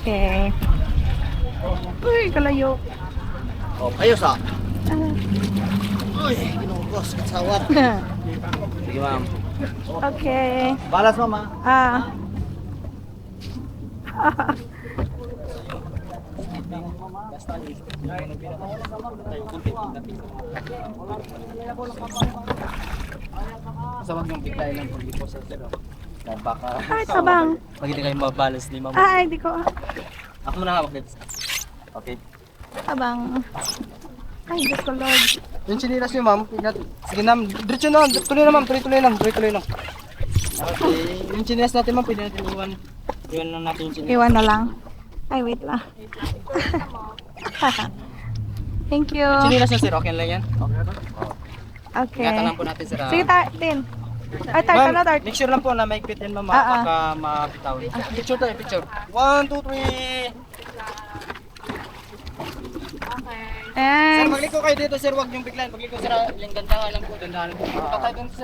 Okay. Uy, kalayo. Oh, ayos ah. Ah. Uy, ginugos, katsawat. Sige ma'am. okay. Balas mama. Ah. Sa wag yung biglayin ng pag po sa. Dahil baka Ay, tabang. pag hindi kayo mabalance ni mama. Ay, di ko. Ako muna hawak dito. Okay. Tabang. Ay, Diyos ko, Lord. Yung chinilas niyo ma'am, ingat. Sige na, diretso na, tuloy na ma'am, tuloy-tuloy lang, tuloy-tuloy lang. Okay, yung chinilas natin ma'am, pwede natin iwan. Iwan lang natin yung chinilas. Iwan na lang. Ay, wait lang. Thank you. Chinilas niya sir, okay lang yan? Okay. Ingatan lang po natin sir. ah. Sige, tar- din. Ay, tart Ma'am, na, tart. make sure lang po na maigpit yan ma'am, Ah, ah. baka mapitaw. Picture tayo, picture. One, two, three. Sir, Thanks. magliko kayo dito sir, wag yung biglayin. Magliko sir, ah, yung gandahan lang po, dandahan po. Patay dun sir.